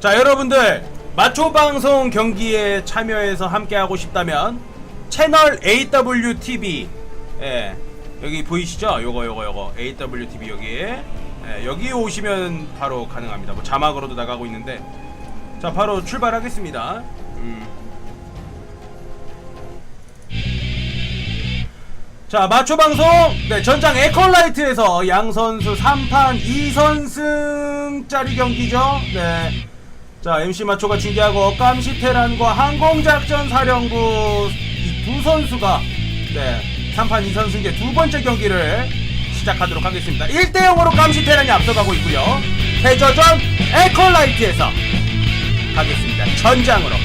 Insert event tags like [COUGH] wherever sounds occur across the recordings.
자 여러분들 마초 방송 경기에 참여해서 함께하고 싶다면 채널 AWTV 예, 여기 보이시죠? 요거 요거 요거 AWTV 여기에 예, 여기 오시면 바로 가능합니다. 뭐 자막으로도 나가고 있는데 자 바로 출발하겠습니다. 음. 자 마초 방송 네 전장 에컬라이트에서 양 선수 3판 2선승짜리 경기죠. 네. 자 MC 마초가 중계하고 깜시테란과 항공작전 사령부 이두 선수가 네 3판 2선 승제 두 번째 경기를 시작하도록 하겠습니다. 1대 0으로 깜시테란이 앞서가고 있고요. 대저전 에컬라이트에서 가겠습니다. 전장으로.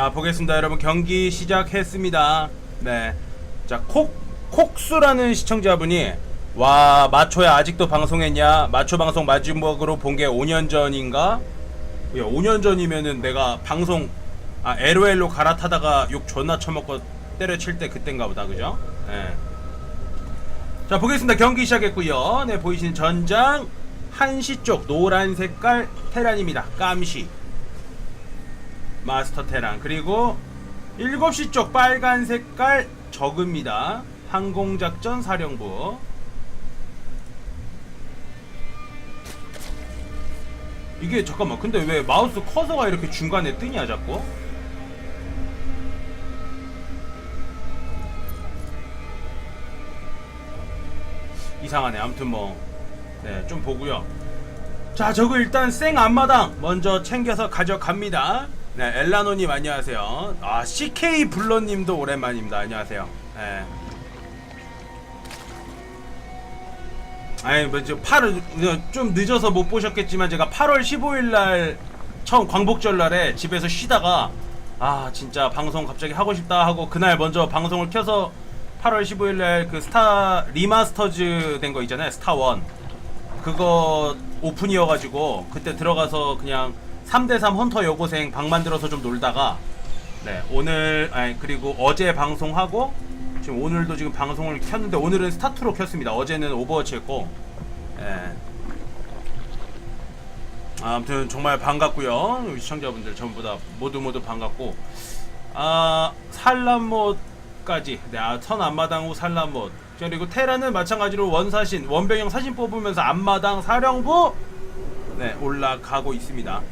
자 보겠습니다. 여러분 경기 시작했습니다. 네자 콕 콕수라는 시청자분이 와 마초야 아직도 방송했냐? 마초 방송 마지막으로 본 게 5년 전인가? 야, 5년 전이면은 내가 방송 아 LOL로 갈아타다가 욕 존나 처먹고 때려칠 때 그땐가 보다 그죠? 네. 자 보겠습니다. 경기 시작했고요. 네 보이시는 전장 한시 쪽 노란 색깔 테란입니다. 깜시 마스터 테란. 그리고 7시 쪽 빨간 색깔 적입니다. 항공작전 사령부. 이게 잠깐만 근데 왜 마우스 커서가 이렇게 중간에 뜨냐 자꾸? 이상하네. 아무튼 뭐네좀 보고요. 자, 저거 일단 생 앞마당 먼저 챙겨서 가져갑니다. 네, 엘라노님 안녕하세요. 아, CK 블러님도 오랜만입니다. 안녕하세요. 네. 아니, 뭐저 8월 좀 늦어서 못 보셨겠지만 제가 8월 15일 날 처음 광복절 날에 집에서 쉬다가 아, 진짜 방송 갑자기 하고 싶다 하고 그날 먼저 방송을 켜서 8월 15일 날 그 스타 리마스터즈 된 거 있잖아요. 스타 1. 그거 오픈이어 가지고 그때 들어가서 그냥 3대3 헌터 여고생 방 만들어서 좀 놀다가 네 오늘 아니 그리고 어제 방송하고 지금 오늘도 지금 방송을 켰는데 오늘은 스타트로 켰습니다. 어제는 오버워치였고 예. 아무튼 정말 반갑고요. 시청자분들 전부 다 모두 모두 반갑고. 아 산란못까지. 네선 앞마당 후 산란못. 그리고 테라는 마찬가지로 원사신 원병형 사신 뽑으면서 앞마당 사령부 네 올라가고 있습니다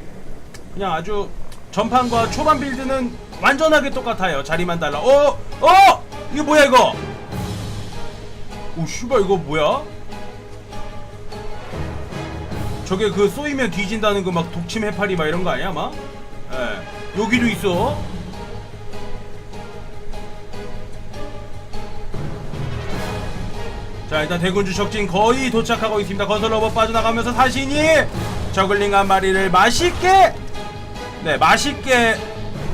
그냥 아주 전판과 초반 빌드는 완전하게 똑같아요. 자리만 달라. 어? 어? 이게 뭐야 이거? 오 씨발 이거 뭐야? 저게 그 쏘이면 뒤진다는 그 막 독침 해파리 막 이런 거 아니야 막? 예. 여기도 있어. 자 일단 대군주 적진 거의 도착하고 있습니다. 건설 로봇 빠져나가면서 사신이 저글링 한 마리를 맛있게 네 맛있게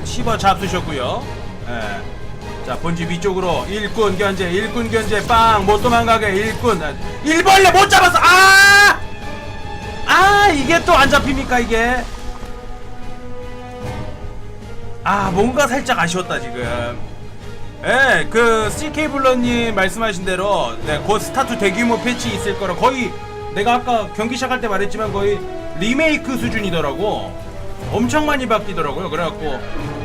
씹어 잡수셨고요 예. 자 본집 위쪽으로 일꾼 견제 일꾼 견제 빵 못 도망가게 일꾼 아, 일벌레 못 잡았어 아! 아 이게 또 안 잡힙니까 이게 아 뭔가 살짝 아쉬웠다 지금 예, 그 CK 블러님 말씀하신 대로 네, 곧 스타트 대규모 패치 있을 거라 거의 내가 아까 경기 시작할 때 말했지만 거의 리메이크 수준이더라고. 엄청 많이 바뀌더라고요. 그래갖고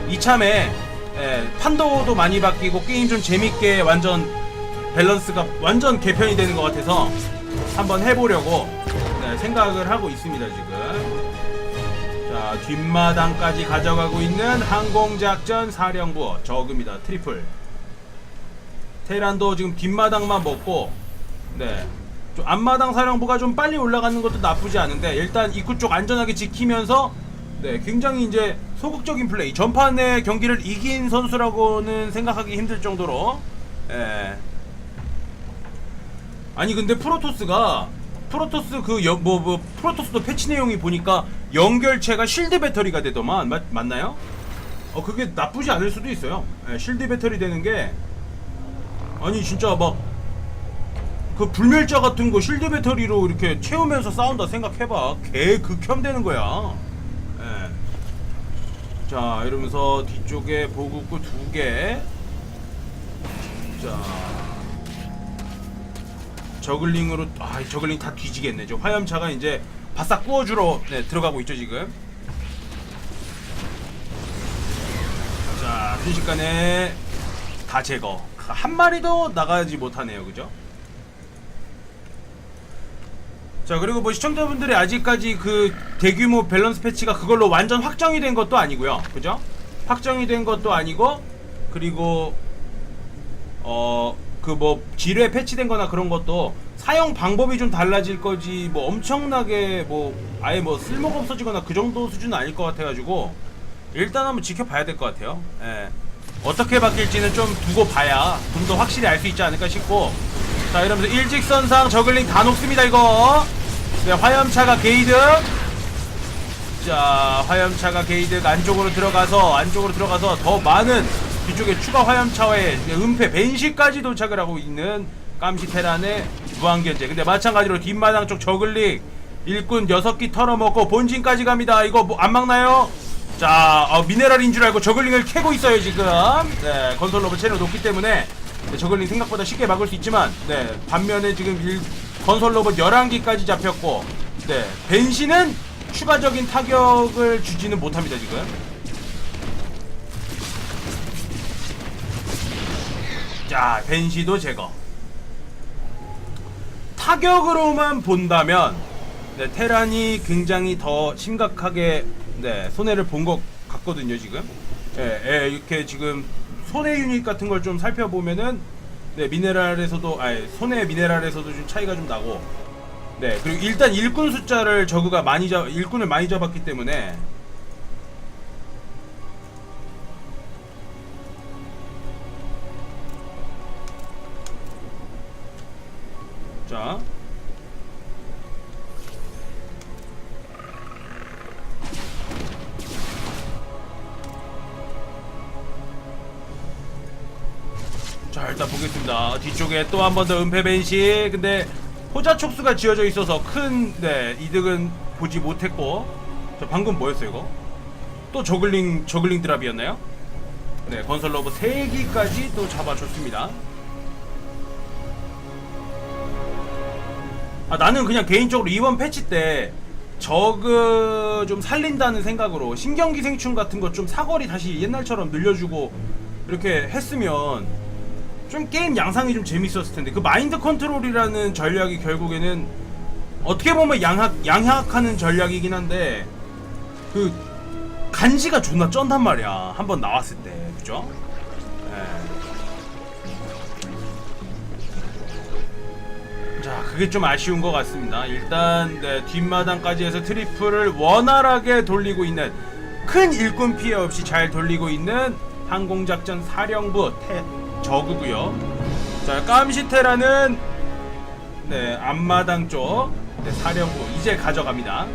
이참에 예, 판도도 많이 바뀌고 게임 좀 재밌게 완전 밸런스가 완전 개편이 되는 것 같아서 한번 해보려고 네, 생각을 하고 있습니다 지금. 자 뒷마당까지 가져가고 있는 항공작전 사령부 저그입니다 트리플. 테란도 지금 뒷마당만 먹고 네. 좀 앞마당 사령부가 좀 빨리 올라가는 것도 나쁘지 않은데 일단 입구 쪽 안전하게 지키면서 네, 굉장히 이제 소극적인 플레이. 전판의 경기를 이긴 선수라고는 생각하기 힘들 정도로 예. 아니 근데 프로토스가 프로토스 그뭐뭐 프로토스도 패치 내용이 보니까 연결체가 실드 배터리가 되더만 맞, 맞나요? 어 그게 나쁘지 않을 수도 있어요. 예, 실드 배터리 되는 게 아니 진짜 막 그 불멸자 같은 거 실드 배터리로 이렇게 채우면서 싸운다 생각해봐. 개 극혐되는 거야. 예. 자 이러면서 뒤쪽에 보급구 두 개. 자 저글링으로 아 저글링 다 뒤지겠네. 저 화염차가 이제 바싹 구워주러 네, 들어가고 있죠 지금. 자 순식간에 다 제거. 한 마리도 나가지 못하네요, 그죠? 자 그리고 뭐 시청자분들이 아직까지 그 대규모 밸런스 패치가 그걸로 완전 확정이 된 것도 아니고요. 그죠? 확정이 된 것도 아니고 그리고 어 그 뭐 지뢰 패치된 거나 그런 것도 사용 방법이 좀 달라질 거지 뭐 엄청나게 뭐 아예 뭐 쓸모가 없어지거나 그 정도 수준은 아닐 것 같아 가지고 일단 한번 지켜봐야 될 것 같아요. 예. 어떻게 바뀔지는 좀 두고 봐야 좀 더 확실히 알 수 있지 않을까 싶고. 자 이러면서 일직선상 저글링 다 녹습니다 이거 네 화염차가 게이드 자 화염차가 게이드 안쪽으로 들어가서 안쪽으로 들어가서 더 많은 뒤쪽에 추가 화염차에 은폐 벤시까지 도착을 하고 있는 깜시 테란의 무한견제. 근데 마찬가지로 뒷마당 쪽 저글링 일꾼 6기 털어먹고 본진까지 갑니다. 이거 뭐 안 막나요? 자 어, 미네랄인 줄 알고 저글링을 캐고 있어요 지금. 네 건설 로봇 체력 높기 때문에. 네, 저글링 생각보다 쉽게 막을 수 있지만 네 반면에 지금 일, 건설 로봇 11기까지 잡혔고 네 벤시는 추가적인 타격을 주지는 못합니다 지금. 자 벤시도 제거. 타격으로만 본다면 네, 테란이 굉장히 더 심각하게 네, 손해를 본 것 같거든요 지금. 예, 예, 이렇게 지금 손해 유닛 같은 걸 좀 살펴보면은 네, 미네랄에서도 아니 손해 미네랄에서도 좀 차이가 좀 나고. 네 그리고 일단 일꾼 숫자를 저그가 많이 잡 일꾼을 많이 잡았기 때문에 뒤쪽에 또 한 번 더 은폐 벤시 근데 호자 촉수가 지어져 있어서 큰 네, 이득은 보지 못했고 저 방금 뭐였어요 이거? 또 저글링 저글링 드랍이었나요? 네 건설 로봇 3기까지 또 잡아줬습니다 아 나는 그냥 개인적으로 이번 패치 때 저그 좀 살린다는 생각으로 신경기생충 같은 거 좀 사거리 다시 옛날처럼 늘려주고 이렇게 했으면 좀 게임 양상이 좀 재밌었을 텐데 그 마인드 컨트롤이라는 전략이 결국에는 어떻게 보면 양학 양학하는 전략이긴 한데 그 간지가 존나 쩐단 말이야 한 번 나왔을 때 그죠? 예. 자 그게 좀 아쉬운 것 같습니다 일단 네, 뒷마당까지 해서 트리플을 원활하게 돌리고 있는 큰 일꾼 피해 없이 잘 돌리고 있는 항공작전 사령부 태, 저그고요. 자 깜시테라는 네 앞마당 쪽 네, 사령부 이제 가져갑니다.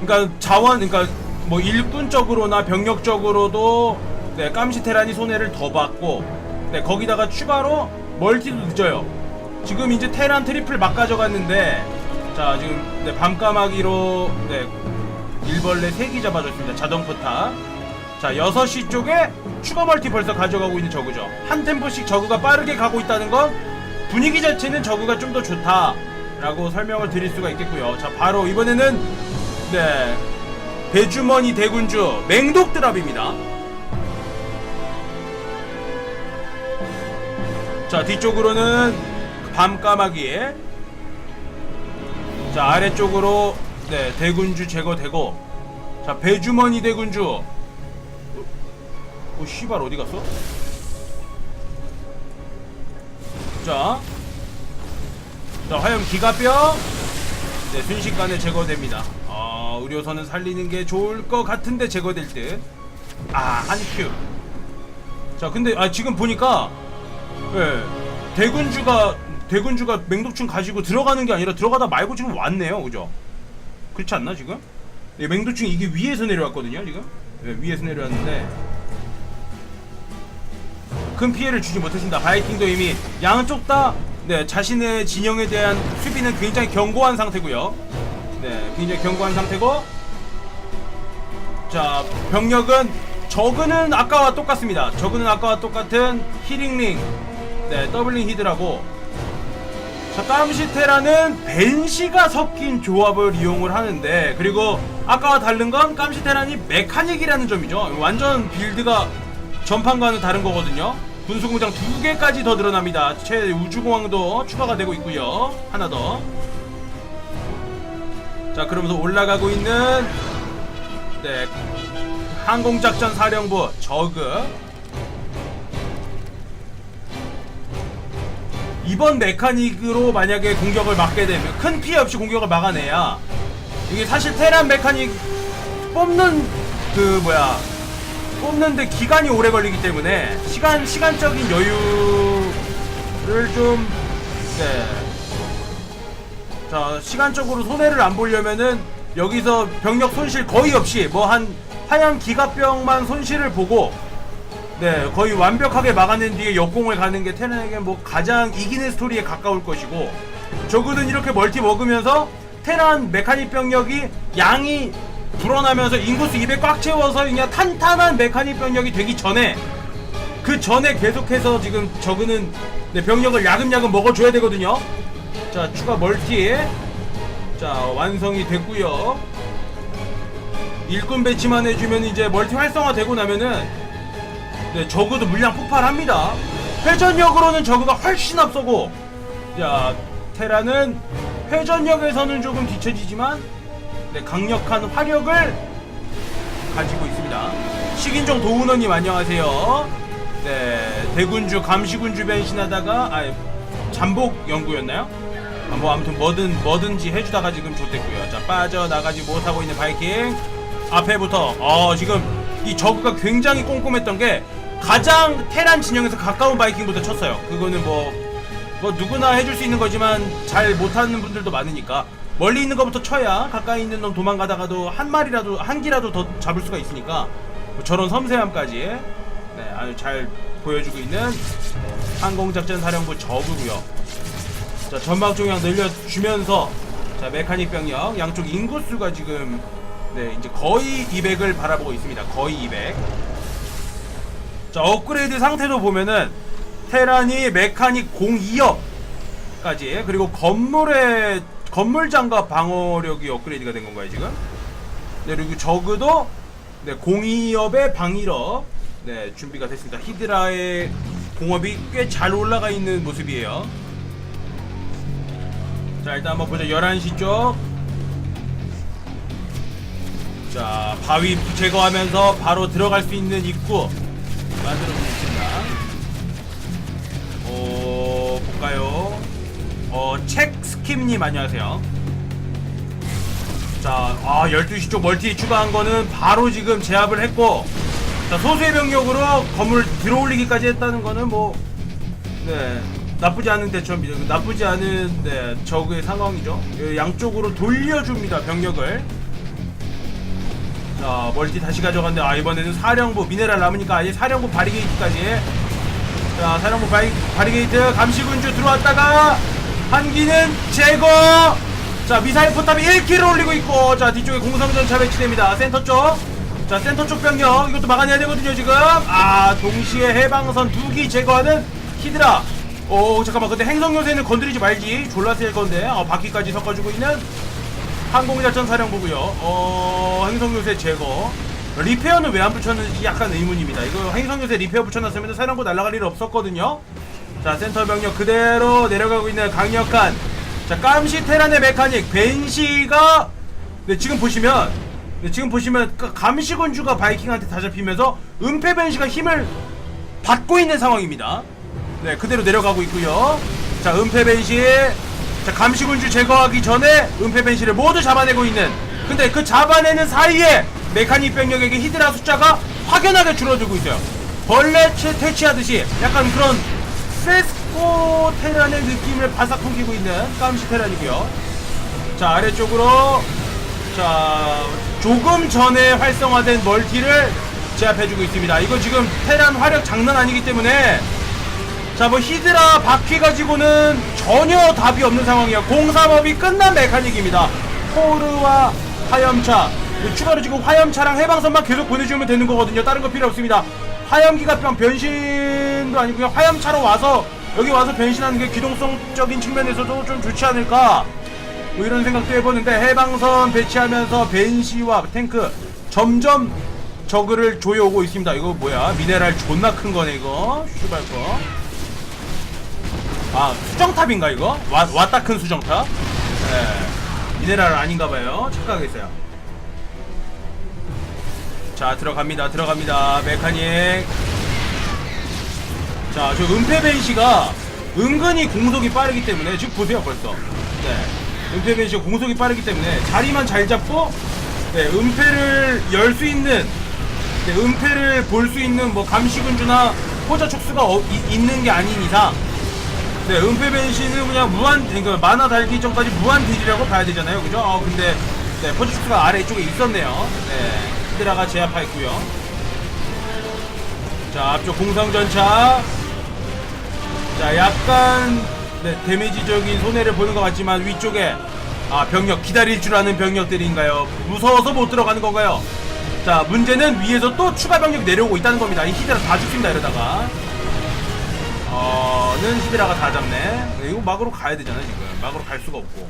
그러니까 자원 그러니까 뭐 일꾼적으로나 병력적으로도 네 깜시테란이 손해를 더 받고 네 거기다가 추가로 멀티도 늦어요. 지금 이제 테란 트리플 막 가져갔는데 자 지금 네 밤까마귀로 네 일벌레 3기 잡아줬습니다. 자동 포탑 자 6시 쪽에 추가 멀티 벌써 가져가고 있는 저그죠. 한 템포씩 저그가 빠르게 가고 있다는 건 분위기 자체는 저그가 좀 더 좋다 라고 설명을 드릴 수가 있겠고요. 자 바로 이번에는 네 배주머니 대군주 맹독 드랍입니다. 자 뒤쪽으로는 밤까마귀에 자 아래쪽으로 네 대군주 제거되고 자 배주머니 대군주 어, 어 씨발 어디 갔어? 자, 자 화염 기가뼈 네 순식간에 제거됩니다. 아 의료선은 살리는 게 좋을 것 같은데 제거될 듯. 아한 큐. 자 근데 아 지금 보니까 예 대군주가 대군주가 맹독충 가지고 들어가는 게 아니라 들어가다 말고 지금 왔네요, 그죠? 그렇지 않나 지금? 예, 맹독충 이게 위에서 내려왔거든요, 지금. 네, 위에서 내려왔는데 큰 피해를 주지 못했습니다. 바이킹도 이미 양쪽 다 네, 자신의 진영에 대한 수비는 굉장히 견고한 상태고요. 네, 굉장히 견고한 상태고 자, 병력은 저그는 아까와 똑같습니다. 저그는 아까와 똑같은 히링링, 네, 더블링 히드라고 자, 깜시테라는 벤시가 섞인 조합을 이용을 하는데 그리고 아까와 다른 건 깜시테란이 메카닉이라는 점이죠. 완전 빌드가 전판과는 다른 거거든요. 군수공장 두 개까지 더 늘어납니다. 최 우주공항도 추가가 되고 있고요. 하나 더. 자, 그러면서 올라가고 있는 네 항공작전 사령부 저그 이번 메카닉으로 만약에 공격을 막게 되면 큰 피해 없이 공격을 막아내야 이게 사실 테란 메카닉 뽑는 그 뭐야 뽑는데 기간이 오래 걸리기 때문에 시간 시간적인 여유를 좀 네. 자 시간적으로 손해를 안 보려면은 여기서 병력 손실 거의 없이 뭐 한 하얀 기갑병만 손실을 보고 네 거의 완벽하게 막아낸 뒤에 역공을 가는 게 테란에게 뭐 가장 이기는 스토리에 가까울 것이고 저그는 이렇게 멀티 먹으면서 테란 메카닉 병력이 양이 불어나면서 인구수 200 꽉 채워서 그냥 탄탄한 메카닉 병력이 되기 전에 그 전에 계속해서 지금 저그는 네, 병력을 야금야금 먹어줘야 되거든요. 자 추가 멀티 자 완성이 됐고요. 일꾼 배치만 해주면 이제 멀티 활성화 되고 나면은 네 저그도 물량 폭발합니다. 회전력으로는 저그가 훨씬 앞서고 자 테라는 회전력에서는 조금 뒤처지지만 네 강력한 화력을 가지고 있습니다 식인종 도훈원님 안녕하세요 네 대군주 감시군주 변신하다가 아 잠복 연구였나요? 아, 뭐 아무튼 뭐든 뭐든지 해주다가 지금 좋댔고요. 자 빠져나가지 못하고 있는 바이킹 앞에부터 어 지금 이 저그가 굉장히 꼼꼼했던 게 가장 테란 진영에서 가까운 바이킹부터 쳤어요. 그거는 뭐, 뭐 누구나 해줄 수 있는 거지만 잘 못하는 분들도 많으니까 멀리 있는 것부터 쳐야 가까이 있는 놈 도망가다가도 한 마리라도 한 기라도 더 잡을 수가 있으니까 뭐 저런 섬세함까지 네, 아주 잘 보여주고 있는 항공작전 사령부 저그고요. 자 전방 중량 늘려주면서 자 메카닉 병력 양쪽 인구수가 지금 네 이제 거의 200을 바라보고 있습니다 거의 200. 자 업그레이드 상태도 보면은 테란이 메카닉 02업까지 그리고 건물의 건물 장갑 방어력이 업그레이드가 된 건가요 지금? 네 그리고 저그도 네 02업의 방위력 네 준비가 됐습니다 히드라의 공업이 꽤 잘 올라가 있는 모습이에요. 자 일단 한번 보자 11시 쪽. 자 바위 제거하면서 바로 들어갈 수 있는 입구 만들어 보겠습니다. 어 볼까요? 어 책스킴님 안녕하세요. 자, 아 12시 쪽 멀티 추가한 거는 바로 지금 제압을 했고 자, 소수의 병력으로 건물 들어올리기까지 했다는 거는 뭐 네, 나쁘지 않은 대처입니다. 나쁘지 않은 네, 적의 상황이죠. 예, 양쪽으로 돌려줍니다. 병력을. 자, 멀티 다시 가져갔는데 아 이번에는 사령부 미네랄 남으니까 아예 사령부 바리게이트까지. 자, 사령부 바리, 바리게이트 감시군주 들어왔다가 한기는 제거. 자, 미사일 포탑이 1킬을 올리고 있고 자, 뒤쪽에 공성전차 배치됩니다. 센터 쪽. 자, 센터 쪽 병력 이것도 막아내야 되거든요, 지금. 아, 동시에 해방선 두기 제거하는 히드라. 오, 잠깐만. 근데 행성 요새는 건드리지 말지. 졸라 셀 건데. 어, 바퀴까지 섞어주고 있는 항공작전 사령부고요. 어, 행성 요새 제거. 리페어는 왜 안 붙였는지 약간 의문입니다. 이거 행성 요새 리페어 붙여놨으면 사령부 날아갈 일 없었거든요. 자, 센터 병력 그대로 내려가고 있는 강력한 자, 깜시 테란의 메카닉 벤시가 네, 지금 보시면 네, 지금 보시면 그 감시군주가 바이킹한테 다 잡히면서 은폐 벤시가 힘을 받고 있는 상황입니다. 네, 그대로 내려가고 있고요. 자, 은폐 벤시 자, 감시군주 제거하기 전에 은폐 벤시를 모두 잡아내고 있는 근데 그 잡아내는 사이에 메카닉 병력에게 히드라 숫자가 확연하게 줄어들고 있어요. 벌레 채 퇴치하듯이 약간 그런 세스코 테란의 느낌을 바삭 풍기고 있는 깜시 테란이고요. 자 아래쪽으로 자 조금 전에 활성화된 멀티를 제압해주고 있습니다. 이거 지금 테란 화력 장난 아니기 때문에 자 뭐 히드라 바퀴 가지고는 전혀 답이 없는 상황이에요. 공사업이 끝난 메카닉입니다. 포르와 화염차 추가로 지금 화염차랑 해방선만 계속 보내주면 되는 거거든요. 다른 거 필요 없습니다. 화염기갑병 변신도 아니고 그냥 화염차로 와서 여기 와서 변신하는 게 기동성적인 측면에서도 좀 좋지 않을까 뭐 이런 생각도 해보는데 해방선 배치하면서 벤시와 탱크 점점 저그를 조여오고 있습니다. 이거 뭐야? 미네랄 존나 큰 거네 이거. 슈발 거. 아 수정탑인가 이거? 와, 왔다 큰 수정탑? 네. 미네랄 아닌가 봐요. 착각했어요. 자 들어갑니다 들어갑니다. 메카닉. 자 저 은폐 벤시가 은근히 공속이 빠르기 때문에 지금 보세요 벌써. 네. 은폐 벤시가 공속이 빠르기 때문에 자리만 잘 잡고 네 은폐를 열 수 있는 네, 은폐를 볼 수 있는 뭐 감시군주나 포자 촉수가 어, 이- 있는 게 아닌 이상 네, 은폐 벤시는 그냥 무한, 그러니까 만화 달기 전까지 무한 딜이라고 봐야 되잖아요, 그죠? 어, 근데, 네, 포지슈가 아래쪽에 있었네요. 네, 히드라가 제압하였고요 자, 앞쪽 공성전차. 자, 약간, 네, 데미지적인 손해를 보는 것 같지만 위쪽에, 아, 병력, 기다릴 줄 아는 병력들인가요? 무서워서 못 들어가는 건가요? 자, 문제는 위에서 또 추가 병력이 내려오고 있다는 겁니다. 이 히드라 다 죽습니다, 이러다가. 어는 히드라가 다 잡네. 네, 이거 막으로 가야 되잖아 지금. 막으로 갈 수가 없고.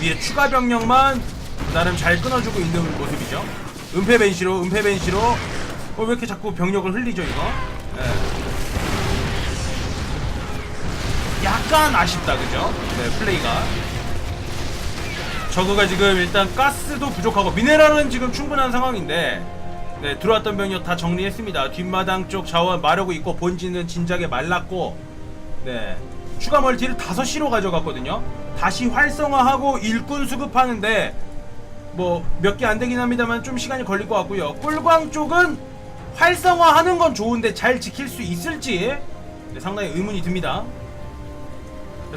위에 추가 병력만 나름 잘 끊어주고 있는 모습이죠. 은폐 벤시로, 은폐 벤시로. 어, 왜 이렇게 자꾸 병력을 흘리죠 이거? 예. 약간 아쉽다 그죠? 네 플레이가. 저그가 지금 일단 가스도 부족하고 미네랄은 지금 충분한 상황인데 네 들어왔던 병력 다 정리했습니다 뒷마당 쪽 자원 마르고 있고 본진은 진작에 말랐고 네 추가 멀티를 5시로 가져갔거든요 다시 활성화하고 일꾼 수급하는데 뭐 몇 개 안 되긴 합니다만 좀 시간이 걸릴 것 같고요. 꿀광 쪽은 활성화하는 건 좋은데 잘 지킬 수 있을지 네, 상당히 의문이 듭니다.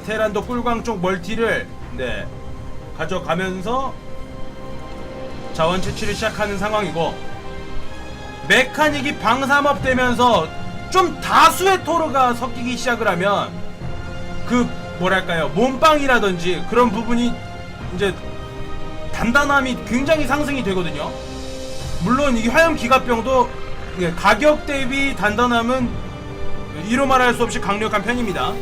테란도 꿀광 쪽 멀티를 네 가져가면서 자원 채취를 시작하는 상황이고 메카닉이 방삼업 되면서 좀 다수의 토르가 섞이기 시작을 하면 그 뭐랄까요 몸빵이라든지 그런 부분이 이제 단단함이 굉장히 상승이 되거든요. 물론 이 화염 기갑병도 예, 가격 대비 단단함은 이로 말할 수 없이 강력한 편입니다.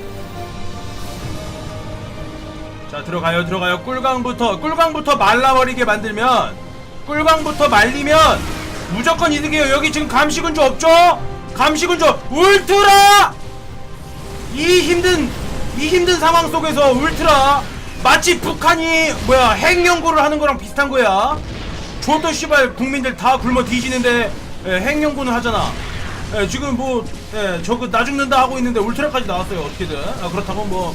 자 들어가요 들어가요. 꿀광부터 꿀광부터 말라버리게 만들면 꿀광부터 말리면 무조건 이득이에요. 여기 지금 감시군주 없죠? 감시군주 울트라! 이 힘든 이 힘든 상황 속에서 울트라 마치 북한이 뭐야 핵 연구를 하는 거랑 비슷한 거야. 저도 씨발 국민들 다 굶어 뒤지는데 예, 핵 연구는 하잖아. 예, 지금 뭐 예, 저거 나 죽는다 하고 있는데 울트라까지 나왔어요 어떻게든. 아, 그렇다고 뭐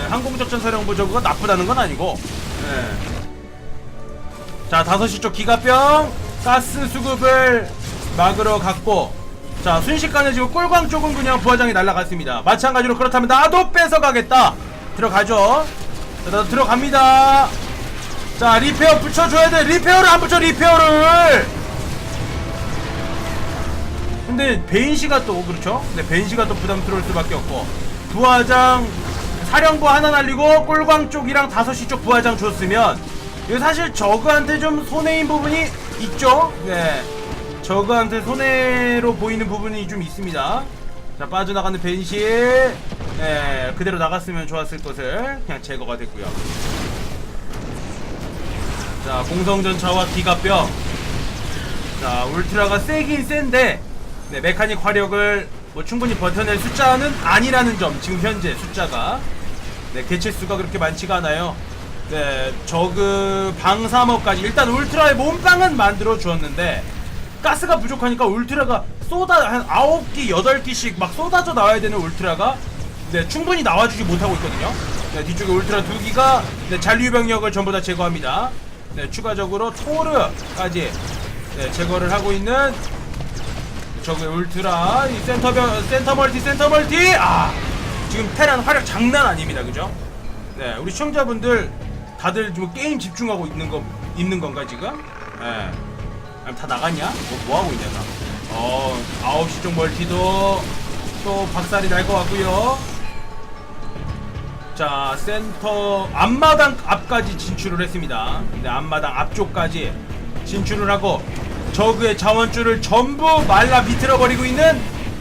예, 항공작전사령부 저거가 나쁘다는 건 아니고. 예. 자 5시 쪽 기갑병 가스 수급을 막으러 갔고. 자 순식간에 지금 꿀광 쪽은 그냥 부하장이 날라갔습니다. 마찬가지로 그렇다면 나도 뺏어가겠다. 들어가죠 자 나도 들어갑니다. 자 리페어 붙여줘야 돼. 리페어를 안 붙여 리페어를. 근데 벤시가 또 그렇죠? 네 벤시가 또 부담스러울 수밖에 없고. 부하장 사령부 하나 날리고 꿀광 쪽이랑 5시 쪽 부하장 줬으면 이거 사실 저그한테 좀 손해인 부분이 있죠? 네. 저그한테 손해로 보이는 부분이 좀 있습니다. 자 빠져나가는 벤시 네 그대로 나갔으면 좋았을 것을 그냥 제거가 됐고요. 자 공성전차와 기갑병 자 울트라가 세긴 센데 네, 메카닉 화력을 뭐 충분히 버텨낼 숫자는 아니라는 점. 지금 현재 숫자가. 네, 개체 수가 그렇게 많지가 않아요. 네 저그 방사모까지 일단 울트라의 몸빵은 만들어 주었는데 가스가 부족하니까 울트라가 쏟아 한 9기 8기씩 막 쏟아져 나와야 되는 울트라가 네 충분히 나와주지 못하고 있거든요 네 뒤쪽에 울트라 2기가 네, 잔류 병력을 전부 다 제거합니다 네 추가적으로 토르까지 네, 제거를 하고 있는 저기 울트라 이 센터 병 센터 멀티 센터 멀티 아 지금 테란 화력 장난 아닙니다 그죠 네 우리 시청자분들 다들 지금 게임 집중하고 있는 거 있는 건가 지금? 예. 아니, 다 나갔냐? 뭐, 뭐 하고 있냐 다? 어 9시 쪽 멀티도 또 박살이 날 것 같고요. 자 센터 앞마당 앞까지 진출을 했습니다. 근데 앞마당 앞쪽까지 진출을 하고 저그의 자원줄을 전부 말라 비틀어 버리고 있는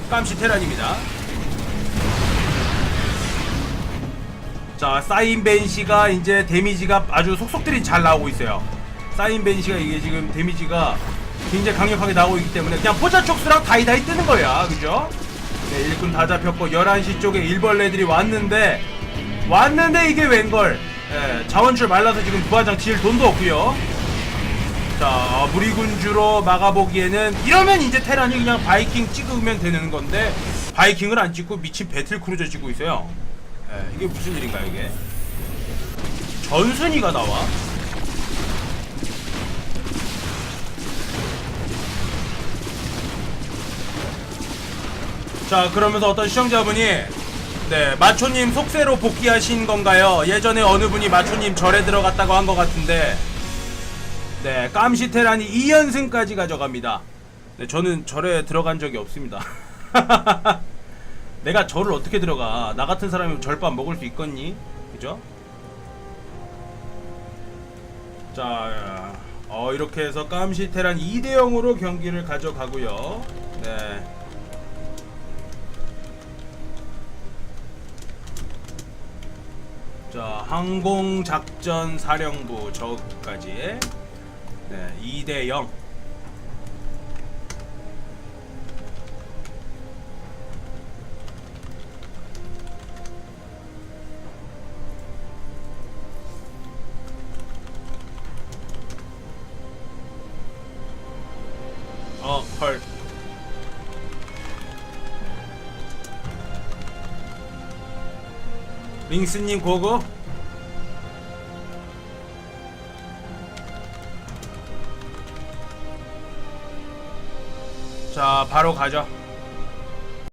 깜시 테란입니다. 자 사인 벤시가 이제 데미지가 아주 속속들이 잘 나오고 있어요. 사인 벤시가 이게 지금 데미지가 굉장히 강력하게 나오고 있기 때문에 그냥 포자 촉수랑 다이다이 뜨는 거야, 그죠? 네, 일꾼 다 잡혔고 11시 쪽에 일벌레들이 왔는데 왔는데 이게 웬걸? 예, 자원줄 말라서 지금 부하장 지을 돈도 없고요. 자 무리군주로 막아보기에는 이러면 이제 테란이 그냥 바이킹 찍으면 되는 건데 바이킹을 안 찍고 미친 배틀 크루저 찍고 있어요. 예, 이게 무슨 일인가 이게? 전순이가 나와? 자 그러면서 어떤 시청자분이 네 마초님 속세로 복귀하신 건가요? 예전에 어느 분이 마초님 절에 들어갔다고 한 것 같은데 네 깜시 테란이 2연승까지 가져갑니다. 네 저는 절에 들어간 적이 없습니다. [LAUGHS] 내가 절을 어떻게 들어가? 나 같은 사람이 절밥 먹을 수 있겠니? 그죠? 자, 어, 이렇게 해서 깜시 테란 2대 0으로 경기를 가져가고요. 네. 자, 항공작전 사령부 저까지 네, 2대 0. 링스님 고고. 자, 바로 가죠.